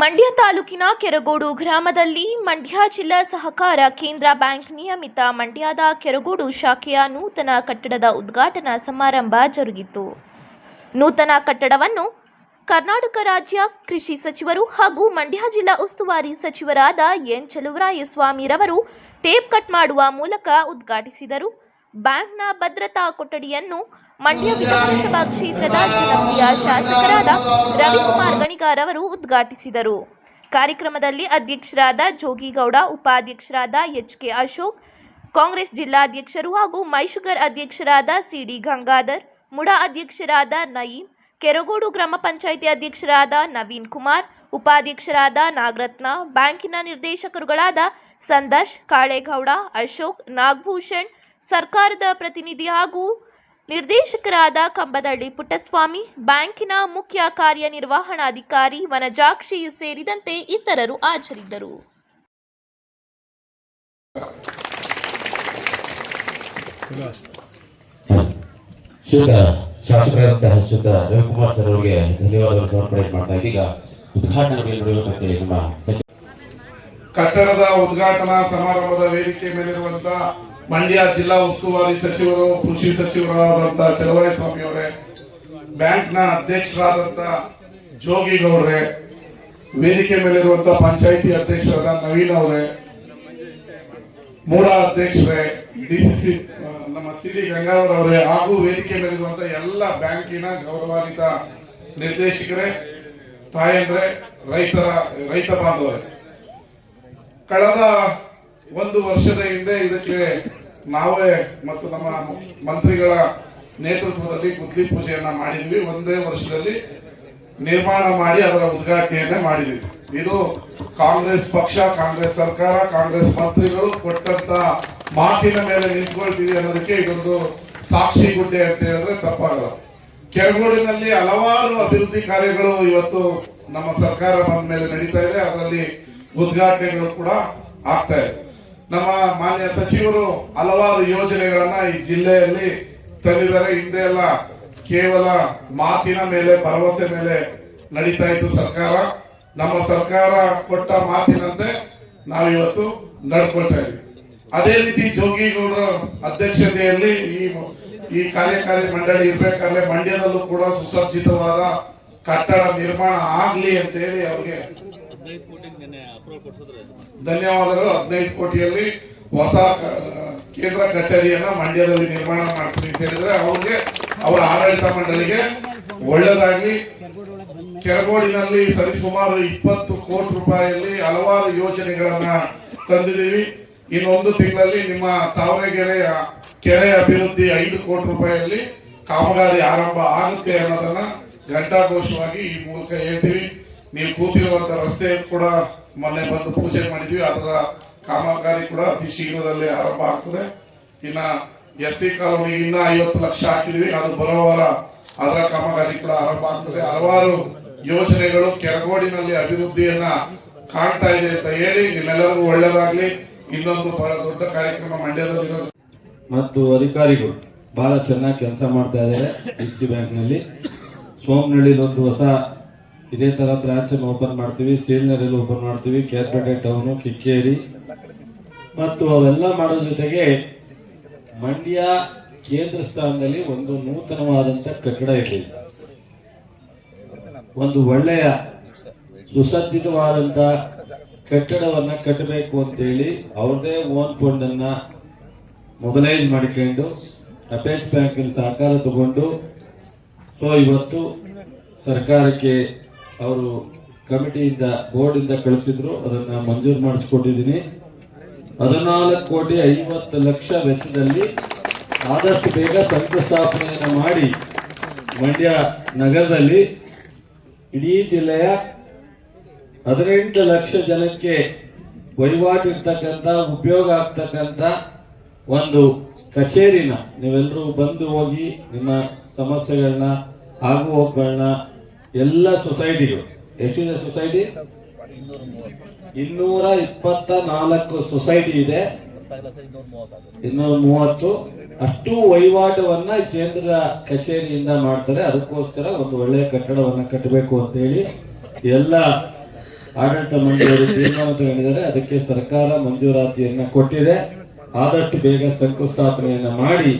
ಮಂಡ್ಯ ತಾಲೂಕಿನ ಕೆರಗೋಡು ಗ್ರಾಮದಲ್ಲಿ ಮಂಡ್ಯ ಜಿಲ್ಲಾ ಸಹಕಾರ ಕೇಂದ್ರ ಬ್ಯಾಂಕ್ ನಿಯಮಿತ ಮಂಡ್ಯದ ಕೆರಗೋಡು ಶಾಖೆಯ ನೂತನ ಕಟ್ಟಡದ ಉದ್ಘಾಟನಾ ಸಮಾರಂಭ ಜರುಗಿತು. ನೂತನ ಕಟ್ಟಡವನ್ನು ಕರ್ನಾಟಕ ರಾಜ್ಯ ಕೃಷಿ ಸಚಿವರು ಹಾಗೂ ಮಂಡ್ಯ ಜಿಲ್ಲಾ ಉಸ್ತುವಾರಿ ಸಚಿವರಾದ ಎನ್ ಚಲುವರಾಯಸ್ವಾಮಿರವರು ಟೇಪ್ ಕಟ್ ಮಾಡುವ ಮೂಲಕ ಉದ್ಘಾಟಿಸಿದರು. ಬ್ಯಾಂಕ್ನ ಭದ್ರತಾ ಕೊಠಡಿಯನ್ನು ಮಂಡ್ಯ ವಿಧಾನಸಭಾ ಕ್ಷೇತ್ರದ ಜನಪ್ರಿಯ ಶಾಸಕರಾದ ರವಿಕುಮಾರ್ ಗಣಿಗಾರ್ ಅವರು ಉದ್ಘಾಟಿಸಿದರು. ಕಾರ್ಯಕ್ರಮದಲ್ಲಿ ಅಧ್ಯಕ್ಷರಾದ ಜೋಗಿಗೌಡ, ಉಪಾಧ್ಯಕ್ಷರಾದ ಎಚ್ ಕೆ ಅಶೋಕ್, ಕಾಂಗ್ರೆಸ್ ಜಿಲ್ಲಾಧ್ಯಕ್ಷರು ಹಾಗೂ ಮೈಶುಗರ್ ಅಧ್ಯಕ್ಷರಾದ ಸಿಡಿ ಗಂಗಾಧರ್, ಮುಡಾ ಅಧ್ಯಕ್ಷರಾದ ನಯೀಂ ಕೆರಗೋಡು ಗ್ರಾಮ ಪಂಚಾಯಿತಿ ಅಧ್ಯಕ್ಷರಾದ ನವೀನ್ ಕುಮಾರ್, ಉಪಾಧ್ಯಕ್ಷರಾದ ನಾಗರತ್ನ, ಬ್ಯಾಂಕಿನ ನಿರ್ದೇಶಕರುಗಳಾದ ಸಂದರ್ಶ್, ಕಾಳೇಗೌಡ, ಅಶೋಕ್, ನಾಗಭೂಷಣ್, ಸರ್ಕಾರದ ಪ್ರತಿನಿಧಿ ಹಾಗೂ ನಿರ್ದೇಶಕರಾದ ಕಂಬದಳ್ಳಿ ಪುಟ್ಟಸ್ವಾಮಿ ಬ್ಯಾಂಕಿನ ಮುಖ್ಯ ಕಾರ್ಯನಿರ್ವಹಣಾಧಿಕಾರಿ ವನಜಾಕ್ಷಿ ಸೇರಿದಂತೆ ಇತರರು ಹಾಜರಿದ್ದರು. ಶಾಸಕರಾದಂತಹ ರವಿಕುಮಾರ್ ಸರ್ ಅವರಿಗೆ ಧನ್ಯವಾದಗಳು ಸಮರ್ಪಣೆ ಮಾಡ್ತಾ ಇದೀಗ. ಉದ್ಘಾಟನೆ ನಡೆಯುವಂತೆ ನಮ್ಮ ಕಟ್ಟಡದ ಉದ್ಘಾಟನಾ ಸಮಾರಂಭದ ವೇದಿಕೆ ಮೇಲಿರುವಂತ ಮಂಡ್ಯ ಜಿಲ್ಲಾ ಉಸ್ತುವಾರಿ ಸಚಿವರು, ಕೃಷಿ ಸಚಿವರಾದಂತ ಚಲುವರಾಯಸ್ವಾಮಿ ಅವರೇ ಬ್ಯಾಂಕ್ನ ಅಧ್ಯಕ್ಷರಾದಂತ ಜೋಗಿಗೌಡ್ರೆ, ವೇದಿಕೆ ಮೇಲಿರುವಂತ ಪಂಚಾಯಿತಿ ಅಧ್ಯಕ್ಷರಾದ ನವೀನ್ ಅವರೇ ಮೂಡ ಅಧ್ಯಕ್ಷರೇ ಡಿಸಿಸಿ ನಮ್ಮ ಸಿ ಡಿ ಗಂಗಾಧರ್ ಅವರೇ, ಹಾಗೂ ವೇದಿಕೆ ಮೇಲಿರುವಂತ ಎಲ್ಲ ಬ್ಯಾಂಕಿನ ಗೌರವಾನ್ವಿತ ನಿರ್ದೇಶಕರೇ, ತಾಯಂದ್ರೆ, ರೈತರ, ರೈತ ಬಾಂಧವರೇ. ಕಳೆದ ಒಂದು ವರ್ಷದ ಹಿಂದೆ ಇದಕ್ಕೆ ನಾವೇ ಮತ್ತು ನಮ್ಮ ಮಂತ್ರಿಗಳ ನೇತೃತ್ವದಲ್ಲಿ ಗುದ್ದಿ ಪೂಜೆಯನ್ನ ಮಾಡಿದ್ವಿ. ಒಂದೇ ವರ್ಷದಲ್ಲಿ ನಿರ್ಮಾಣ ಮಾಡಿ ಅದರ ಉದ್ಘಾಟನೆಯನ್ನ ಮಾಡಿದ್ವಿ. ಇದು ಕಾಂಗ್ರೆಸ್ ಪಕ್ಷ, ಕಾಂಗ್ರೆಸ್ ಸರ್ಕಾರ, ಕಾಂಗ್ರೆಸ್ ಮಂತ್ರಿಗಳು ಕೊಟ್ಟಂತ ಮಾತಿನ ಮೇಲೆ ನಿಂತ್ಕೊಳ್ತೀವಿ ಅನ್ನೋದಕ್ಕೆ ಇದೊಂದು ಸಾಕ್ಷಿ ಗುಡ್ಡೆ ಅಂತ ಹೇಳಿದ್ರೆ ತಪ್ಪಾಗಲ್ಲ. ಕೆರಗೋಡಿನಲ್ಲಿ ಹಲವಾರು ಅಭಿವೃದ್ಧಿ ಕಾರ್ಯಗಳು ಇವತ್ತು ನಮ್ಮ ಸರ್ಕಾರ ಬಂದ ಮೇಲೆ ನಡೀತಾ ಇದೆ. ಅದರಲ್ಲಿ ಉದ್ಘಾಟನೆಗಳು ಕೂಡ ಆಗ್ತಾ ಇದೆ. ನಮ್ಮ ಮಾನ್ಯ ಸಚಿವರು ಹಲವಾರು ಯೋಜನೆಗಳನ್ನ ಈ ಜಿಲ್ಲೆಯಲ್ಲಿ ತಂದಿದ್ದಾರೆ ಹಿಂದೆ ಎಲ್ಲ ಕೇವಲ ಮಾತಿನ ಮೇಲೆ, ಭರವಸೆ ಮೇಲೆ ನಡೀತಾ ಇತ್ತು ಸರ್ಕಾರ. ನಮ್ಮ ಸರ್ಕಾರ ಕೊಟ್ಟ ಮಾತಿನಂತೆ ನಾವಿವತ್ತು ನಡ್ಕೊಳ್ತಾ ಇದ್ವಿ ಅದೇ ರೀತಿ ಜೋಗಿಗೌಡರ ಅಧ್ಯಕ್ಷತೆಯಲ್ಲಿ ಈ ಈ ಕಾರ್ಯಕಾರಿ ಮಂಡಳಿ ಇರಬೇಕಾದ್ರೆ ಮಂಡ್ಯದಲ್ಲೂ ಕೂಡ ಸುಸಜ್ಜಿತವಾದ ಕಟ್ಟಡ ನಿರ್ಮಾಣ ಆಗ್ಲಿ ಅಂತ ಹೇಳಿ ಅವ್ರಿಗೆ ಧನ್ಯವಾದಗಳು. ಹದಿನೈದು ಕೋಟಿಯಲ್ಲಿ ಹೊಸ ಕೇಂದ್ರ ಕಚೇರಿಯನ್ನ ಮಂಡ್ಯದಲ್ಲಿ ನಿರ್ಮಾಣ ಮಾಡ್ತೀನಿ ಅಂತ ಹೇಳಿದ್ರೆ ಅವ್ರಿಗೆ ಅವರ ಆಡಳಿತ ಮಂಡಳಿಗೆ ಒಳ್ಳೆಯದಾಗಿ ಕೆರಗೋಡಿನಲ್ಲಿ ಸರಿಸುಮಾರು ಇಪ್ಪತ್ತು ಕೋಟಿ ರೂಪಾಯಿಯಲ್ಲಿ ಹಲವಾರು ಯೋಜನೆಗಳನ್ನ ತಂದಿದ್ದೀವಿ. ಇನ್ನೊಂದು ತಿಂಗಳಲ್ಲಿ ನಿಮ್ಮ ತಾವರೆಗೆರೆಯ ಕೆರೆ ಅಭಿವೃದ್ಧಿ ಐದು ಕೋಟಿ ರೂಪಾಯಿಯಲ್ಲಿ ಕಾಮಗಾರಿ ಆರಂಭ ಆಗುತ್ತೆ ಅನ್ನೋದನ್ನ ಘಂಟಾಘೋಷವಾಗಿ ಈ ಮೂಲಕ ಹೇಳ್ತೀವಿ. ನೀವು ಕೂತಿರುವಂತ ರಸ್ತೆ ಕೂಡ ಮೊನ್ನೆ ಬಂದು ಪೂಜೆ ಮಾಡಿದ್ವಿ. ಅದರ ಕಾಮಗಾರಿ ಕೂಡ ಅತಿ ಶೀಘ್ರದಲ್ಲಿ ಆರಂಭ ಆಗ್ತದೆ. ಇನ್ನ ಎಸ್ ಸಿ ಕಾಲೋನಿಗೆ ಇನ್ನ ಐವತ್ತು ಲಕ್ಷ ಹಾಕಿದ್ವಿ. ಅದು ಬರೋವಾರ ಅದರ ಕಾಮಗಾರಿ ಕೂಡ ಆರಂಭ ಆಗ್ತದೆ. ಹಲವಾರು ಯೋಜನೆಗಳು ಕೆರಗೋಡಿನಲ್ಲಿ ಅಭಿವೃದ್ಧಿಯನ್ನ ಕಾಣ್ತಾ ಇದೆ ಅಂತ ಹೇಳಿ ನಿಮ್ಮೆಲ್ಲರಿಗೂ ಒಳ್ಳೇದಾಗ್ಲಿ ಇನ್ನೊಂದು ಬಹಳ ದೊಡ್ಡ ಕಾರ್ಯಕ್ರಮ ಮಂಡ್ಯದಲ್ಲಿ ಮತ್ತು ಅಧಿಕಾರಿಗಳು ಬಹಳ ಚೆನ್ನಾಗಿ ಕೆಲಸ ಮಾಡ್ತಾ ಇದ್ದಾರೆ. ಡಿ ಸಿ ಬ್ಯಾಂಕ್ನಲ್ಲಿ ಸೋಮನಹಳ್ಳಿಲಿ ಒಂದು ಹೊಸ ಇದೇ ಥರ ಬ್ರಾಂಚನ್ನು ಓಪನ್ ಮಾಡ್ತೀವಿ ಸೀಲ್ನರಲ್ಲಿ ಓಪನ್ ಮಾಡ್ತೀವಿ ಕೇರ್ಪೇಟೆ ಟೌನು ಕಿಕ್ಕೇರಿ ಮತ್ತು ಅವೆಲ್ಲ ಮಾಡೋ ಜೊತೆಗೆ ಮಂಡ್ಯ ಕೇಂದ್ರ ಸ್ಥಾನದಲ್ಲಿ ಒಂದು ನೂತನವಾದಂಥ ಕಟ್ಟಡ ಇದೆ. ಒಂದು ಒಳ್ಳೆಯ ಸುಸಜ್ಜಿತವಾದಂತ ಕಟ್ಟಡವನ್ನ ಕಟ್ಟಬೇಕು ಅಂತೇಳಿ ಅವ್ರದೇ ಓನ್ ಫಂಡನ್ನ ಮೊಬಲೈಸ್ ಮಾಡಿಕೊಂಡು ಅಪೇಕ್ಸ್ ಬ್ಯಾಂಕಿನ ಸಹಕಾರ ತಗೊಂಡು ಸೊ ಇವತ್ತು ಸರ್ಕಾರಕ್ಕೆ ಅವರು ಕಮಿಟಿಯಿಂದ ಇಂದ ಕಳಿಸಿದ್ರು. ಅದನ್ನ ಮಂಜೂರು ಮಾಡಿಸ್ಕೊಟ್ಟಿದ್ದೀನಿ. ಹದಿನಾಲ್ಕು ಕೋಟಿ ಐವತ್ತು ಲಕ್ಷ ವೆಚ್ಚದಲ್ಲಿ ಆದಷ್ಟು ಬೇಗ ಶಂಕುಸ್ಥಾಪನೆಯನ್ನು ಮಾಡಿ ಮಂಡ್ಯ ನಗರದಲ್ಲಿ ಇಡೀ ಜಿಲ್ಲೆಯ ಹದಿನೆಂಟು ಲಕ್ಷ ಜನಕ್ಕೆ ವಹಿವಾಟು ಇರ್ತಕ್ಕಂಥ ಉಪಯೋಗ ಆಗ್ತಕ್ಕಂಥ ಒಂದು ಕಚೇರಿನ ನೀವೆಲ್ಲರೂ ಬಂದು ಹೋಗಿ ನಿಮ್ಮ ಸಮಸ್ಯೆಗಳನ್ನ ಆಗು ಹೋಗುಗಳನ್ನ ಎಲ್ಲ ಸೊಸೈಟಿಗಳು ಎಷ್ಟಿದೆ ಸೊಸೈಟಿ ಇನ್ನೂರ ಇಪ್ಪತ್ತ ನಾಲ್ಕು ಸೊಸೈಟಿ ಇದೆ. ಇನ್ನೂರ ಮೂವತ್ತು ಅಷ್ಟು ವಹಿವಾಟವನ್ನ ಕೇಂದ್ರ ಕಚೇರಿಯಿಂದ ಮಾಡ್ತಾರೆ. ಅದಕ್ಕೋಸ್ಕರ ಒಂದು ಒಳ್ಳೆಯ ಕಟ್ಟಡವನ್ನ ಕಟ್ಟಬೇಕು ಅಂತ ಹೇಳಿ ಎಲ್ಲ ಆಡಳಿತ ಮಂಡಳಿಯವರು ತೀರ್ಮಾನ ತಗೊಂಡಿದ್ದಾರೆ. ಅದಕ್ಕೆ ಸರ್ಕಾರ ಮಂಜೂರಾತಿಯನ್ನ ಕೊಟ್ಟಿದೆ. ಆದಷ್ಟು ಬೇಗ ಶಂಕುಸ್ಥಾಪನೆಯನ್ನ ಮಾಡಿ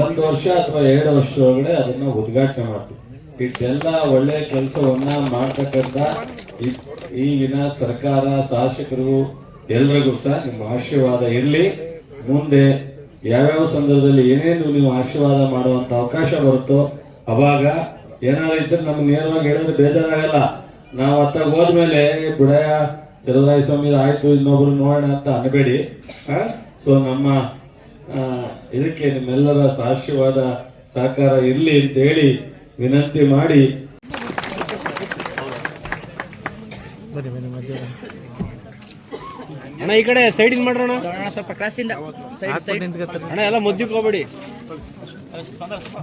ಒಂದು ವರ್ಷ ಅಥವಾ ಎರಡು ವರ್ಷ ಒಳಗಡೆ ಅದನ್ನ ಉದ್ಘಾಟನೆ ಮಾಡ್ತೀವಿ. ಇಷ್ಟೆಲ್ಲ ಒಳ್ಳೆ ಕೆಲಸವನ್ನ ಮಾಡ್ತಕ್ಕಂಥ ಈಗಿನ ಸರ್ಕಾರ, ಶಾಸಕರು ಎಲ್ರಿಗೂ ಸಹ ನಿಮ್ಮ ಆಶೀರ್ವಾದ ಇರಲಿ. ಮುಂದೆ ಯಾವ್ಯಾವ ಸಂದರ್ಭದಲ್ಲಿ ಏನೇನು ನೀವು ಆಶೀರ್ವಾದ ಮಾಡುವಂತ ಅವಕಾಶ ಬರುತ್ತೋ ಅವಾಗ ಏನಾದ್ರು ಇದ್ರೆ ನಮ್ಗೆ ನೇರವಾಗಿ ಹೇಳಿದ್ರೆ ಬೇಜಾರಾಗಲ್ಲ. ನಾವು ಅತ್ತ ಹೋದ್ಮೇಲೆ ಬುಡಯ ಚಲರಾಯ ಸ್ವಾಮಿ ಆಯ್ತು, ಇನ್ನೊಬ್ರು ನೋಡೋಣ ಅಂತ ಅನ್ಬೇಡಿ. ಸೊ ನಮ್ಮ ಇದಕ್ಕೆ ನಿಮ್ಮೆಲ್ಲರ ಆಶೀರ್ವಾದ, ಸಹಕಾರ ಇರಲಿ ಅಂತ ಹೇಳಿ ವಿನಂತಿ ಮಾಡಿ. ಅಣ್ಣ ಈ ಕಡೆ ಸೈಡ್ ಇನ್ ಮಾಡ್ರಣ ಅಣ್ಣ ಸ್ವಲ್ಪ ಕ್ರಾಸಿಂದ. ಸೈಡ್ ಸೈಡ್ ಅಣ್ಣ ಎಲ್ಲ ಮಧ್ಯಕ್ಕೆ ಹೋಗ್ಬೇಡಿ.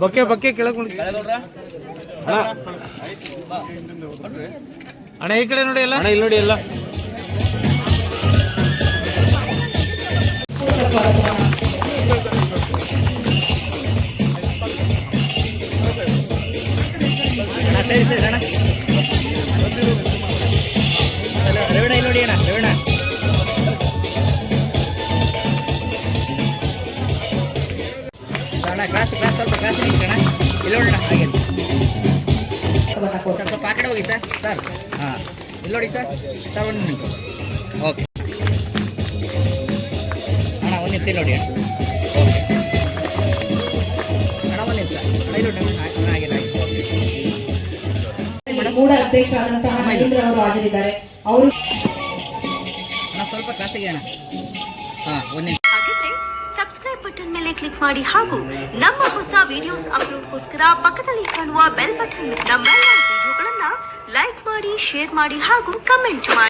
ಬಕ್ಕೆ ಬಕ್ಕೆ ಕೆಳಗೆ ಅಣ್ಣ. ಅಣ್ಣ ಈ ಕಡೆ ನೋಡಿ ಎಲ್ಲ. ಅಣ್ಣ ಇಲ್ಲಿ ನೋಡಿ ಎಲ್ಲ. ಸರಿ ಸೈಡ್ ಅಣ್ಣ. ರವಿಣ ಇಲ್ಲಿ ನೋಡಿ ಅಣ್ಣ ರವಿಣ ಅಣ್ಣ ಕ್ರಾಸ್ ಕ್ರಾಸ್ ಸ್ವಲ್ಪ ಕ್ರಾಸ್ ಅಣ್ಣ. ಇಲ್ಲಿ ನೋಡೋಣ ಹಾಗೆ. ಸರ್, ಸ್ವಲ್ಪ ಆ ಕಡೆ ಹೋಗಿ, ಸರ್ ಸರ್. ಹಾಂ. ಇಲ್ಲಿ ನೋಡಿ, ಸರ್. ಸರ್, ಒಂದು ನಿಮಿಷ ಓಕೆ. ಅಣ್ಣ, ಒಂದು ನಿಮಿಷ ನೋಡಿ, ಅಣ್ಣ. ಓಕೆ. ಅಣ್ಣ, ಒಂದು ನಿಮಿಷ. ಅಣ್ಣ, ಇಲ್ಲಿ ನೋಡಿ, ಅಣ್ಣ ಆಗಿಲ್ಲ ಕೂಡ ಅಧ್ಯಕ್ಷರಾದಂತಹ ಮಹೇಂದ್ರ ಅವರು ಹಾಜರಿದ್ದಾರೆ. ಅವರು ಸ್ವಲ್ಪ ಖಾಸಗಿ ಸಬ್ಸ್ಕ್ರೈಬ್ ಬಟನ್ ಮೇಲೆ ಕ್ಲಿಕ್ ಮಾಡಿ ಹಾಗೂ ನಮ್ಮ ಹೊಸ ವಿಡಿಯೋಸ್ ಅಪ್ಲೋಡ್ಗೋಸ್ಕರ ಪಕ್ಕದಲ್ಲಿ ಕಾಣುವ ಬೆಲ್ ಬಟನ್ ನಮ್ಮ ವಿಡಿಯೋಗಳನ್ನ ಲೈಕ್ ಮಾಡಿ ಶೇರ್ ಮಾಡಿ ಹಾಗೂ ಕಮೆಂಟ್ ಮಾಡಿ.